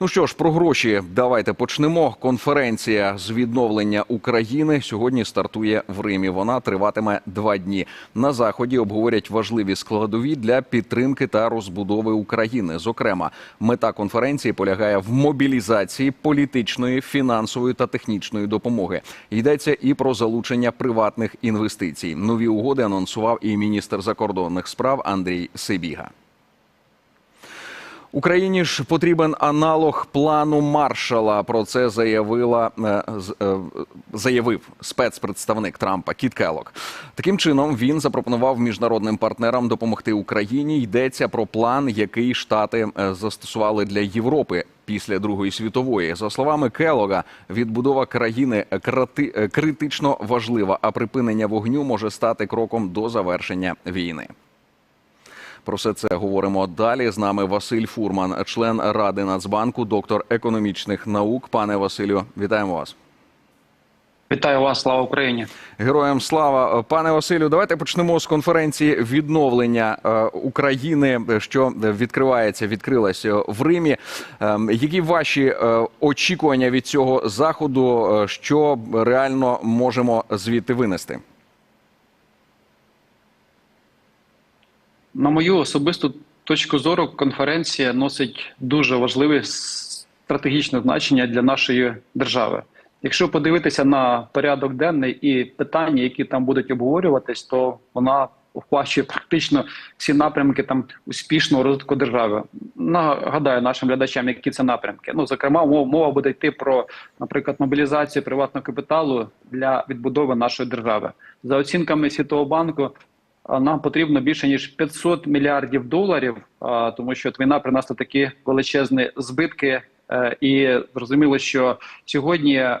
Ну що ж, про гроші давайте почнемо. Конференція з відновлення України сьогодні стартує в Римі. Вона триватиме два дні. На заході обговорять важливі складові для підтримки та розбудови України. Зокрема, мета конференції полягає в мобілізації політичної, фінансової та технічної допомоги. Йдеться і про залучення приватних інвестицій. Нові угоди анонсував і міністр закордонних справ Андрій Сибіга. Україні ж потрібен аналог плану Маршала. Про це заявила е, е, заявив спецпредставник Трампа Кіт Келлок. Таким чином він запропонував міжнародним партнерам допомогти Україні. Йдеться про план, який штати е, застосували для Європи. Після Другої світової, за словами Келога, відбудова країни критично важлива, а припинення вогню може стати кроком до завершення війни. Про все це говоримо далі. З нами Василь Фурман, член ради Нацбанку, доктор економічних наук. Пане Василю, вітаємо вас. Вітаю вас, слава Україні. Героям слава, пане Василю. Давайте почнемо з конференції відновлення е, України, що відкривається, відкрилася в Римі. Ем, Які ваші е, очікування від цього заходу? Е, Що реально можемо звідти винести? На мою особисту точку зору, конференція носить дуже важливе стратегічне значення для нашої держави. Якщо подивитися на порядок денний і питання, які там будуть обговорюватись, то вона охвачує практично всі напрямки там успішного розвитку держави. Нагадаю нашим глядачам, які це напрямки. Ну зокрема, мова, буде йти про, наприклад, мобілізацію приватного капіталу для відбудови нашої держави за оцінками Світового банку. Нам потрібно більше ніж 500 мільярдів доларів, тому що от війна принесла такі величезні збитки, е, і зрозуміло, що сьогодні е,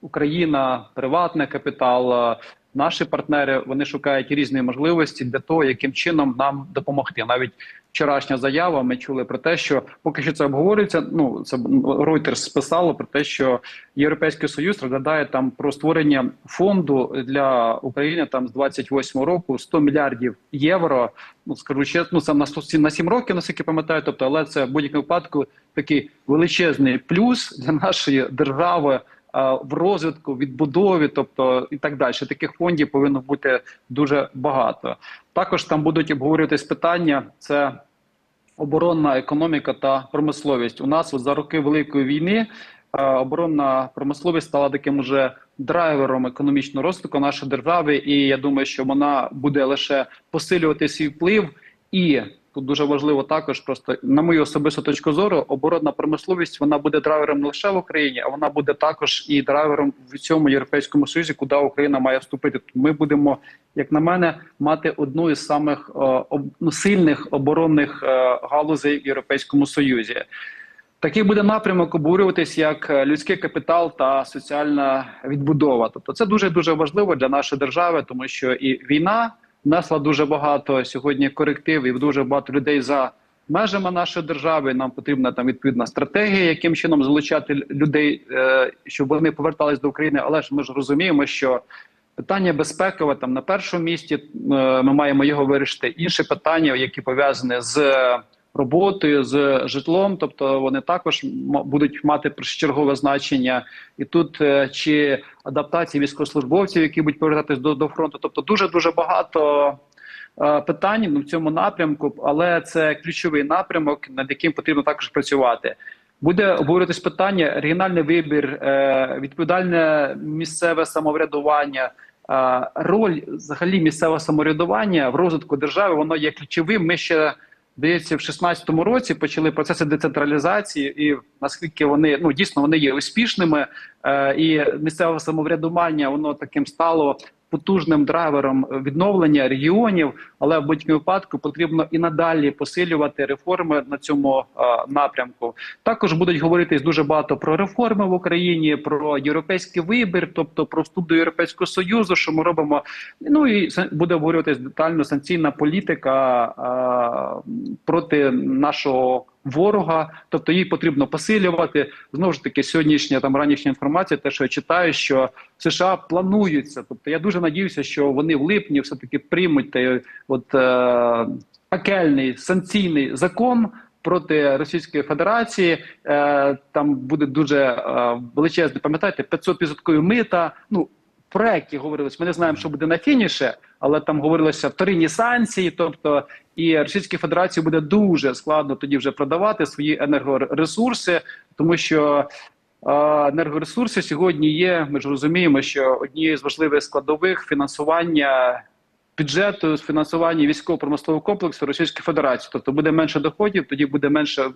Україна, приватний капітал, наші партнери вони шукають різні можливості для того, яким чином нам допомогти. Навіть вчорашня заява. Ми чули про те, що поки що це обговорюється. Ну це Reuters списало про те, що Європейський Союз розглядає там про створення фонду для України там з 28 року 100 мільярдів євро. Ну скажу чесно, ну це на 100 на 7 років, наскільки пам'ятаю. Тобто, але це в будь-якому випадку такий величезний плюс для нашої держави. В розвитку, відбудові, тобто і так далі, таких фондів повинно бути дуже багато. Також там будуть обговорюватись питання: це оборонна економіка та промисловість. У нас от за роки великої війни оборонна промисловість стала таким уже драйвером економічного розвитку нашої держави, і я думаю, що вона буде лише посилювати свій вплив і. Тут дуже важливо також, просто на мою особисту точку зору, оборонна промисловість вона буде драйвером не лише в Україні, а вона буде також і драйвером в цьому європейському союзі, куди Україна має вступити. Ми будемо, як на мене, мати одну із самих е, ну, сильних оборонних е, галузей в Європейському Союзі. Такий буде напрямок обурюватись як е, людський капітал та соціальна відбудова. Тобто, це дуже дуже важливо для нашої держави, тому що і війна внесла дуже багато сьогодні коректив, і дуже багато людей за межами нашої держави. Нам потрібна там відповідна стратегія, яким чином залучати людей, е, щоб вони повертались до України. Але ж ми ж розуміємо, що питання безпекове там на першому місці. е, Ми маємо його вирішити. Інші питання, які пов'язані з роботою, з житлом, тобто вони також будуть мати першочергове значення. І тут е, чи адаптації військовослужбовців, які будуть повертатись до, до фронту, тобто дуже дуже багато. е, Питань ну, в цьому напрямку, але це ключовий напрямок, над яким потрібно також працювати. Буде обговорюватись питання регіональний вибір, е, відповідальне місцеве самоврядування. Роль взагалі місцевого самоврядування в розвитку держави воно є ключовим. Ми ще здається, в 16-му році почали процеси децентралізації, і наскільки вони ну дійсно вони є успішними, і місцеве самоврядування воно таким стало потужним драйвером відновлення регіонів, але в будь-якому випадку потрібно і надалі посилювати реформи на цьому е, напрямку. Також будуть говоритись дуже багато про реформи в Україні, про європейський вибір, тобто про вступ до європейського союзу, що ми робимо. Ну і буде обговорюватись детально санкційна політика е, проти нашого. Ворога, тобто її потрібно посилювати. Знову ж таки, сьогоднішня там ранішня інформація, те, що я читаю, що США плануються. Тобто я дуже надіюся, що вони в липні все таки приймуть той от е, пекельний санкційний закон проти Російської Федерації. Е, там буде дуже е, величезне, пам'ятаєте, 500% мита. Ну проекті говорилось. Ми не знаємо, що буде на фініші, але там говорилося вторинні санкції. Тобто, і Російській Федерації буде дуже складно тоді вже продавати свої енергоресурси, тому що. Енергоресурси сьогодні є. Ми ж розуміємо, що однією з важливих складових фінансування бюджету з фінансування військово-промислового комплексу Російської Федерації. Тобто буде менше доходів, тоді буде менше е,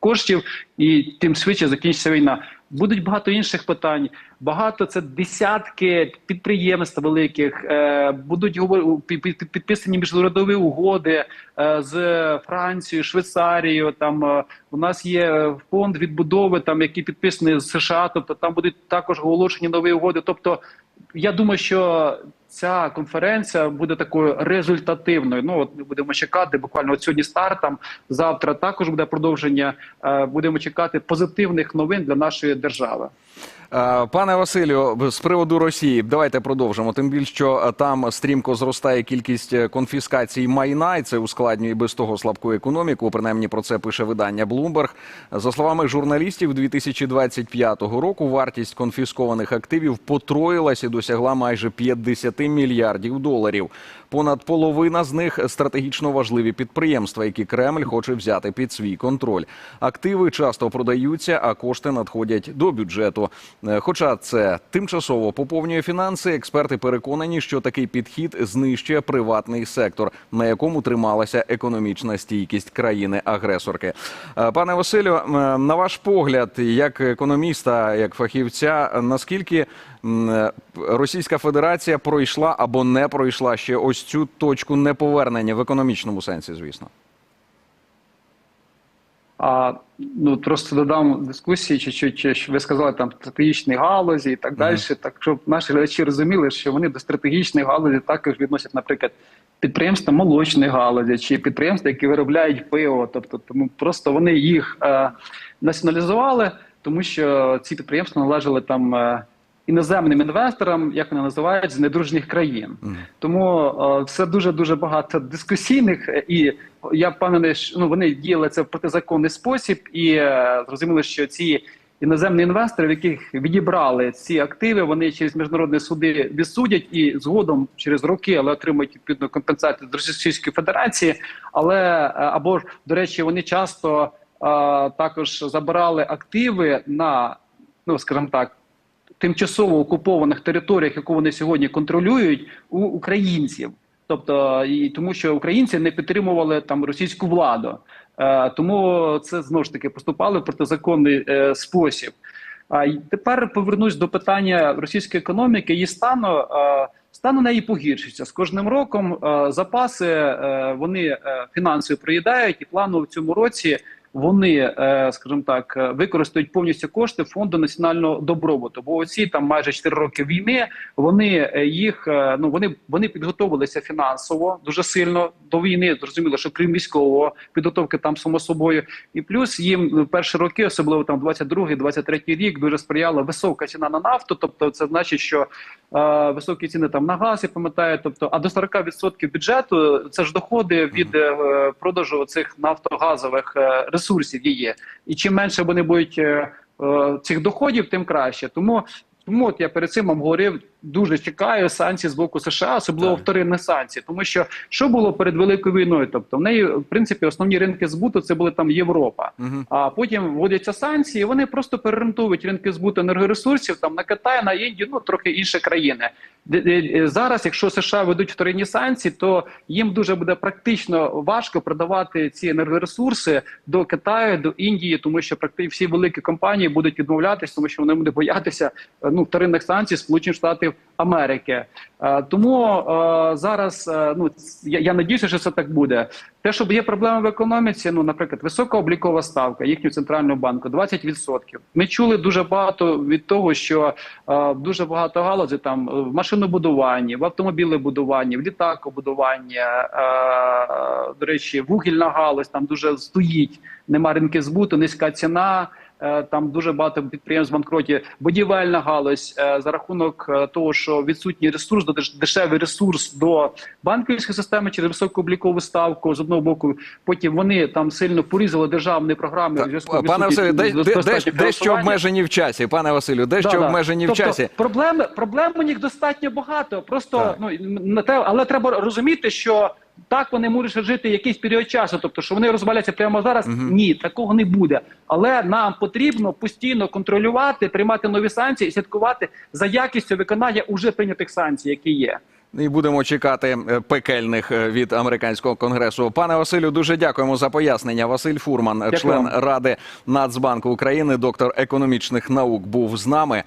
коштів, і тим швидше закінчиться війна. Будуть багато інших питань. Багато це десятки підприємств великих. Е, будуть підписані міжнародові угоди е, з Францією, Швейцарією. Там у нас є фонд відбудови, там який підписаний з США. Тобто там будуть також оголошені нові угоди. Тобто, я думаю, що ця конференція буде такою результативною. Ну от ми будемо чекати буквально от сьогодні стартом. Завтра також буде продовження. Е, Будемо чекати позитивних новин для нашої держави. Е, Пане Василю, з приводу Росії, давайте продовжимо. Тим більше, що е, там стрімко зростає кількість е, конфіскацій майна, і це ускладнює без того слабку економіку. Принаймні про це пише видання Bloomberg. За словами журналістів, 2025 року вартість конфіскованих активів потроїлась і досягла майже 50 мільярдів доларів. Понад половина з них стратегічно важливі підприємства, які Кремль хоче взяти під свій контроль. Активи часто продаються, а кошти надходять до бюджету. Е, Хоча це тимчасово поповнює фінанси, експерти переконані, що такий підхід знищує приватний сектор, на якому трималася економічна стійкість країни-агресорки. Е, Пане Василю, е, на ваш погляд, як економіста, як фахівця, наскільки Російська Федерація пройшла або не пройшла ще ось цю точку неповернення в економічному сенсі, звісно. А ну просто додам дискусії, чуть-чуть що ви сказали там стратегічні галузі і так далі. Так щоб наші глядачі розуміли, що вони до стратегічної галузі також відносять, наприклад, підприємства молочної галузі чи підприємства, які виробляють пиво. Тобто, тому просто вони їх е, націоналізували, тому що ці підприємства належали там. Е, Іноземним інвесторам, як вони називають, з недружніх країн, тому е, все дуже дуже багато дискусійних, е, і я впевнений, що ну вони діяли це в протизаконний спосіб, і е, зрозуміли, що ці іноземні інвестори, в яких відібрали ці активи, вони через міжнародні суди відсудять і згодом через роки, але отримують відповідну компенсацію з Російської Федерації. Але е, або ж до речі, вони часто е, також забирали активи на ну скажімо так тимчасово окупованих територіях, яку вони сьогодні контролюють, у українців. Тобто, і тому, що українці не підтримували там російську владу, е, тому це знову ж таки поступали в протизаконний е, спосіб. А й тепер повернусь до питання російської економіки. Її стану е, стан неї погіршується з кожним роком. Е, запаси е, вони е, фінансово проїдають, і плану в цьому році вони, е, скажімо так, е, використають повністю кошти фонду національного добробуту. Бо оці там майже 4 роки війни. Вони е, їх ну вони вони підготовилися фінансово дуже сильно до війни. Зрозуміло, що крім військового підготовки там само собою, і плюс їм перші роки, особливо там 22-23 рік, дуже сприяла висока ціна на нафту. Тобто, це значить, що е, високі ціни там на газ, я пам'ятаю, тобто, а до 40% бюджету це ж доходи від е, продажу цих нафтогазових е, ресурсів є. І чим менше вони будуть е, е, цих доходів, тим краще. Тому тому от я перед цим вам говорив, дуже чекаю санкцій з боку США, особливо Так. вторинних санкцій. Тому що що було перед великою війною? Тобто в неї в принципі основні ринки збуту це були там Європа. Мгм. А потім вводяться санкції, вони просто переорієнтують ринки збуту енергоресурсів там на Китай, на Індію, ну трохи інші країни. Де- Зараз, якщо США ведуть вторинні санкції, то їм дуже буде практично важко продавати ці енергоресурси до Китаю, до Індії, тому що практично всі великі компанії будуть відмовлятися, тому що вони будуть боятися е, ну вторинних санкцій Сполучених Штатів Америки. Е, Тому е, зараз е, ну я, я надіюся, що це так буде. Те, що є проблеми в економіці, ну, наприклад, висока облікова ставка їхнього центрального банку 20%. Ми чули дуже багато від того, що е, дуже багато галузей там е, в машинобудуванні, в автомобілебудуванні, в літакобудуванні, е, до речі, вугільна галузь там дуже стоїть, нема ринки збуту, низька ціна. е, там дуже багато підприємств банкроті, будівельна галузь е, за рахунок е, того, що відсутній ресурс, до дешевий ресурс до банківської системи через високу облікову ставку з одного боку. Потім вони там сильно порізали державні програми. в зв'язку Пане Василю, де- де- де- дещо обмежені в часі. Пане Василю, дещо Да-да. обмежені в тобто, часі. Проблеми, проблем у них достатньо багато. Просто Так. ну на те, але треба розуміти, що так вони можуть жити якийсь період часу. Тобто, що вони розваляться прямо зараз. Ні, такого не буде. Але нам потрібно постійно контролювати, приймати нові санкції і слідкувати за якістю виконання уже прийнятих санкцій, які є. І будемо чекати е, пекельних е, від американського конгресу. Пане Василю, дуже дякуємо за пояснення. Василь Фурман, Дякую член ради Нацбанку України, доктор економічних наук, був з нами.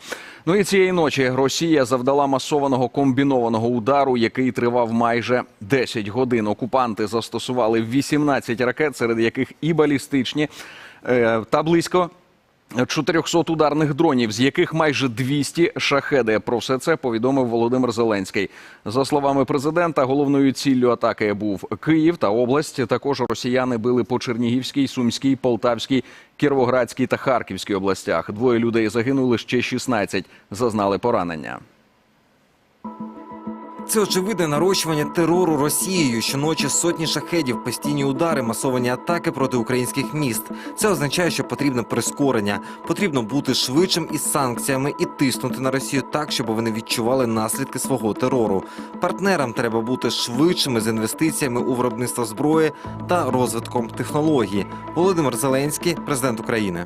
Ну і цієї ночі Росія завдала масованого комбінованого удару, який тривав майже 10 годин. Окупанти застосували 18 ракет, серед яких і балістичні, е, та близько 400 ударних дронів, з яких майже 200 шахеди. Про все це повідомив Володимир Зеленський. За словами президента, головною ціллю атаки був Київ та область. Також росіяни били по Чернігівській, Сумській, Полтавській, Кіровоградській та Харківській областях. Двоє людей загинули, ще 16 зазнали поранення. Це очевидне нарощування терору Росією. Щоночі сотні шахедів, постійні удари, масовані атаки проти українських міст. Це означає, що потрібне прискорення. Потрібно бути швидшим із санкціями і тиснути на Росію так, щоб вони відчували наслідки свого терору. Партнерам треба бути швидшими з інвестиціями у виробництво зброї та розвитком технологій. Володимир Зеленський, президент України.